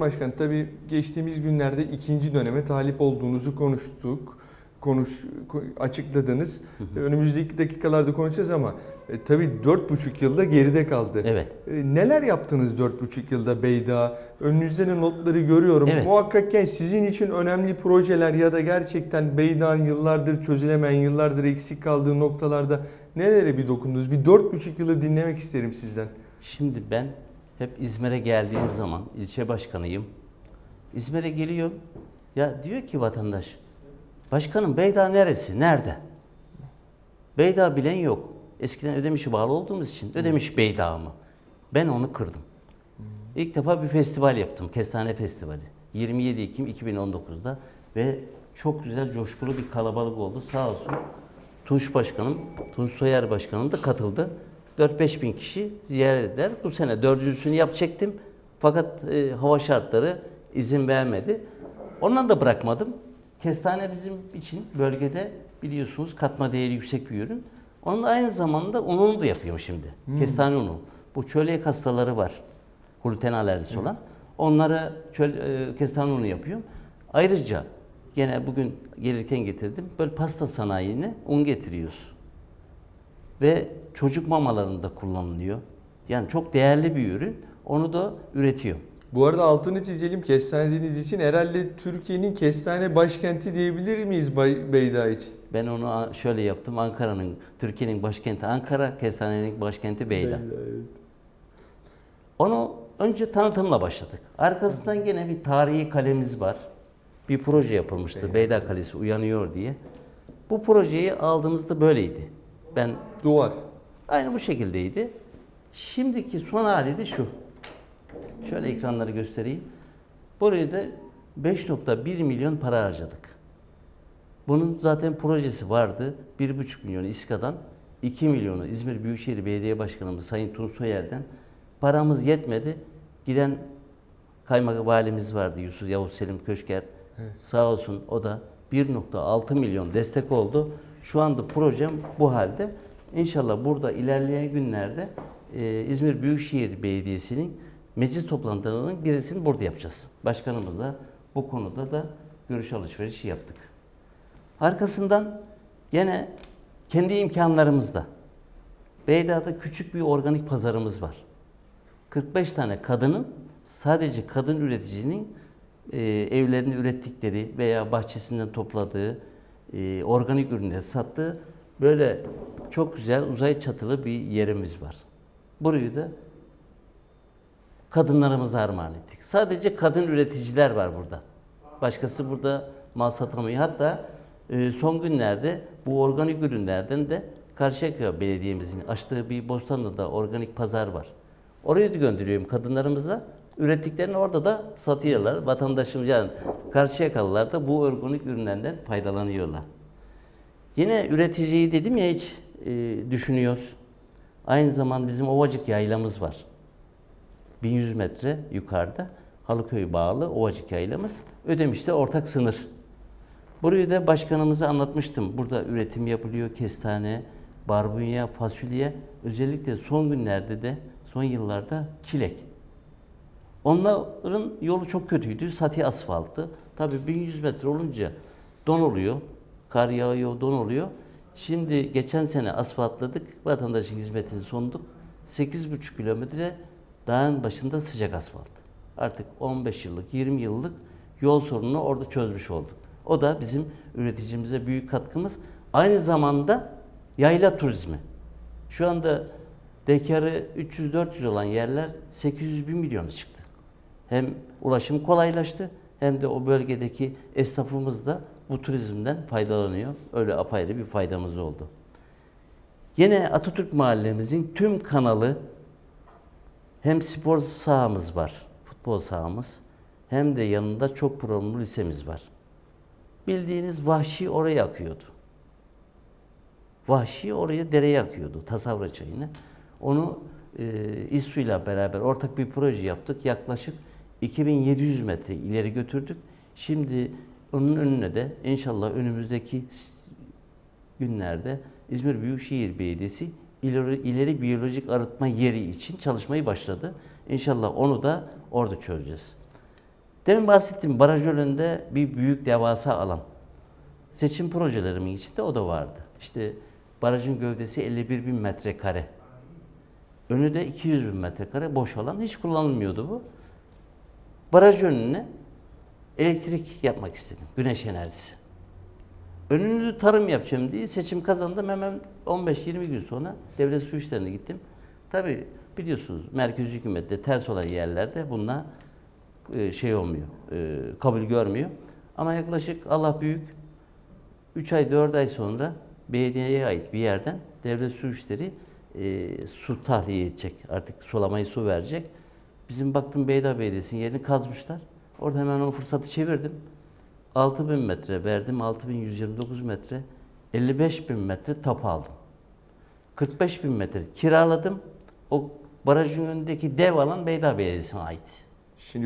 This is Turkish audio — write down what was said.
Başkan tabii geçtiğimiz günlerde ikinci döneme talip olduğunuzu konuştuk. Konuş ko- açıkladınız. Önümüzdeki dakikalarda konuşacağız ama e, tabii dört buçuk yılda geride kaldı. Evet. E, neler yaptınız dört buçuk yılda Beyda? Önünüzde de notları görüyorum. Evet. Muhakkaken sizin için önemli projeler ya da gerçekten Beyda'nın yıllardır çözülemeyen, yıllardır eksik kaldığı noktalarda nelere bir dokundunuz? Bir dört buçuk yılı dinlemek isterim sizden. Şimdi ben hep İzmir'e geldiğim zaman ilçe başkanıyım. İzmir'e geliyorum. Ya diyor ki vatandaş, başkanım Beyda neresi? Nerede? Beyda bilen yok. Eskiden Ödemiş'e bağlı olduğumuz için Ödemiş Beyda mı? Ben onu kırdım. İlk defa bir festival yaptım. Kestane Festivali. 27 Ekim 2019'da ve çok güzel coşkulu bir kalabalık oldu. Sağ olsun Tunç Başkanım, Tunç Soyer Başkanım da katıldı. 4-5 bin kişi ziyaret eder. Bu sene dördüncüsünü yapacaktım. Fakat e, hava şartları izin vermedi. Ondan da bırakmadım. Kestane bizim için bölgede biliyorsunuz katma değeri yüksek bir ürün. Onun aynı zamanda ununu da yapıyorum şimdi. Kestane unu. Bu çölyak hastaları var. Gluten alerjisi olan. Onlara çöl, e, kestane unu yapıyorum. Ayrıca gene bugün gelirken getirdim. Böyle pasta sanayine un getiriyoruz ve çocuk mamalarında kullanılıyor. Yani çok değerli bir ürün. Onu da üretiyor. Bu arada altını çizelim kestane dediğiniz için herhalde Türkiye'nin kestane başkenti diyebilir miyiz Bay- Beyda için? Ben onu şöyle yaptım. Ankara'nın, Türkiye'nin başkenti Ankara, kestanenin başkenti Beyda. evet. Onu önce tanıtımla başladık. Arkasından gene bir tarihi kalemiz var. Bir proje yapılmıştı. Beyda Kalesi uyanıyor diye. Bu projeyi aldığımızda böyleydi. Ben Duvar. Aynı bu şekildeydi. Şimdiki son hali de şu. Şöyle ekranları göstereyim. Buraya da 5.1 milyon para harcadık. Bunun zaten projesi vardı. 1,5 milyonu İSKA'dan, 2 milyonu İzmir Büyükşehir Belediye Başkanımız Sayın Tunç Soyer'den. Paramız yetmedi. Giden kaymakam valimiz vardı Yusuf Yavuz Selim Köşker. Sağ olsun o da 1.6 milyon destek oldu. Şu anda projem bu halde. İnşallah burada ilerleyen günlerde e, İzmir Büyükşehir Belediyesi'nin meclis toplantılarının birisini burada yapacağız. Başkanımızla bu konuda da görüş alışverişi yaptık. Arkasından gene kendi imkanlarımızda Beyda'da küçük bir organik pazarımız var. 45 tane kadının sadece kadın üreticinin e, evlerinde ürettikleri veya bahçesinden topladığı e, organik ürünleri sattığı böyle çok güzel uzay çatılı bir yerimiz var. Burayı da kadınlarımıza armağan ettik. Sadece kadın üreticiler var burada. Başkası burada mal satamıyor. Hatta e, son günlerde bu organik ürünlerden de Karşıyaka Belediye'mizin açtığı bir Bostanlı'da organik pazar var. Oraya da gönderiyorum kadınlarımıza. Ürettiklerini orada da satıyorlar. Vatandaşımız yani Karşıyakalılar da bu organik ürünlerden faydalanıyorlar. Yine üreticiyi dedim ya hiç e, düşünüyoruz. Aynı zaman bizim Ovacık yaylamız var. 1100 metre yukarıda Halıköy bağlı Ovacık yaylamız. Ödemiş'te ortak sınır. Burayı da başkanımıza anlatmıştım. Burada üretim yapılıyor. Kestane, barbunya, fasulye. Özellikle son günlerde de, son yıllarda çilek. Onların yolu çok kötüydü. Sati asfaltı. Tabii 1100 metre olunca don oluyor. Kar yağıyor, don oluyor. Şimdi geçen sene asfaltladık. Vatandaşın hizmetini sunduk. 8,5 kilometre dağın başında sıcak asfalt. Artık 15 yıllık, 20 yıllık yol sorununu orada çözmüş olduk. O da bizim üreticimize büyük katkımız. Aynı zamanda yayla turizmi. Şu anda dekarı 300-400 olan yerler 800 bin milyona çıktı. Hem ulaşım kolaylaştı hem de o bölgedeki esnafımız da bu turizmden faydalanıyor. Öyle apayrı bir faydamız oldu. Yine Atatürk Mahallemizin tüm kanalı hem spor sahamız var, futbol sahamız hem de yanında çok programlı lisemiz var. Bildiğiniz vahşi oraya akıyordu. Vahşi oraya dereye akıyordu, Tasavra çayını. Onu e, İSSU'yla beraber ortak bir proje yaptık. Yaklaşık 2700 metre ileri götürdük. Şimdi onun önüne de inşallah önümüzdeki günlerde İzmir Büyükşehir Belediyesi ileri, ileri biyolojik arıtma yeri için çalışmayı başladı. İnşallah onu da orada çözeceğiz. Demin bahsettiğim baraj önünde bir büyük devasa alan. Seçim projelerimin içinde o da vardı. İşte barajın gövdesi 51 bin metrekare. Önü de 200 bin metrekare boş alan. Hiç kullanılmıyordu bu. Baraj önüne elektrik yapmak istedim. Güneş enerjisi. Önünü tarım yapacağım diye seçim kazandım. Hemen 15-20 gün sonra devlet su işlerine gittim. Tabii biliyorsunuz merkez hükümette ters olan yerlerde bunlar e, şey olmuyor, e, kabul görmüyor. Ama yaklaşık Allah büyük 3 ay 4 ay sonra belediyeye ait bir yerden devlet su işleri e, su tahliye edecek. Artık sulamayı su verecek. Bizim baktım Beyda Belediyesi'nin yerini kazmışlar. Orada hemen o fırsatı çevirdim. 6000 metre verdim, 6129 metre, 55 bin metre tapu aldım. 45 bin metre kiraladım. O barajın önündeki dev alan Beyda Belediyesi'ne ait. Şimdi